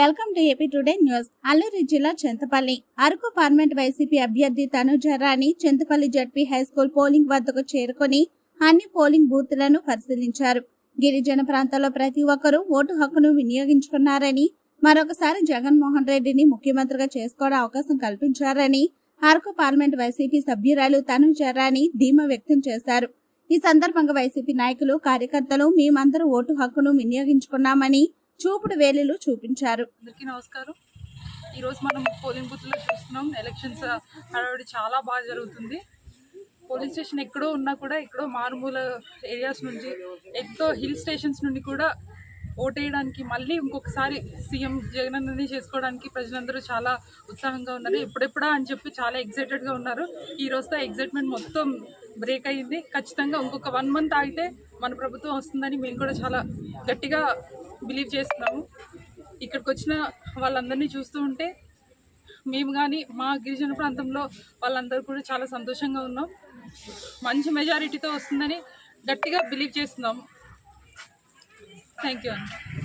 Welcome to AP today news. Alluri జిల్లా Chintapalli. Araku parliament YCP అభ్యర్థి Tanujarani Chintapalli ZP high school polling వద్దకు చేరుకొని అన్ని పోలింగ్ బూత్లను పరిశీలించారు. గిరిజన ప్రాంతాల్లో ప్రతి ఒక్కరూ ఓటు హక్కును వినియోగించుకున్నారని మరొకసారి జగన్మోహన్ రెడ్డిని ముఖ్యమంత్రిగా చేసుకోవడం అవకాశం కల్పించారని అరకు పార్లమెంట్ వైసీపీ సభ్యురాలు తనుజరాని ధీమా వ్యక్తం చేశారు. ఈ సందర్భంగా వైసీపీ నాయకులు కార్యకర్తలు మేమందరూ ఓటు హక్కును వినియోగించుకున్నామని చూపుడు వేలులు చూపించారు. అందరికీ నమస్కారం. ఈరోజు మనం పోలింగ్ బూత్లో చూస్తున్నాం. ఎలక్షన్స్ హడావిడి చాలా బాగా జరుగుతుంది. పోలింగ్ స్టేషన్ ఎక్కడో ఉన్నా కూడా ఎక్కడో మారుమూల ఏరియాస్ నుంచి ఎంతో హిల్ స్టేషన్స్ నుండి కూడా ఓటేయడానికి మళ్ళీ ఇంకొకసారి సీఎం జగన్ అన్నది చేసుకోవడానికి ప్రజలందరూ చాలా ఉత్సాహంగా ఉన్నారు. ఎప్పుడెప్పుడా అని చెప్పి చాలా ఎగ్జైటెడ్గా ఉన్నారు. ఈ రోజుతో ఎగ్జైట్మెంట్ మొత్తం బ్రేక్ అయ్యింది. ఖచ్చితంగా ఇంకొక వన్ మంత్ ఆగితే మన ప్రభుత్వం వస్తుందని మేము కూడా చాలా గట్టిగా బిలీవ్ చేస్తున్నాము. ఇక్కడికి వచ్చిన వాళ్ళందరినీ చూస్తూ ఉంటే మేము కానీ మా గిరిజన ప్రాంతంలో వాళ్ళందరూ కూడా చాలా సంతోషంగా ఉన్నాం. మంచి మెజారిటీతో వస్తుందని గట్టిగా బిలీవ్ చేస్తున్నాం. థ్యాంక్ యూ అండి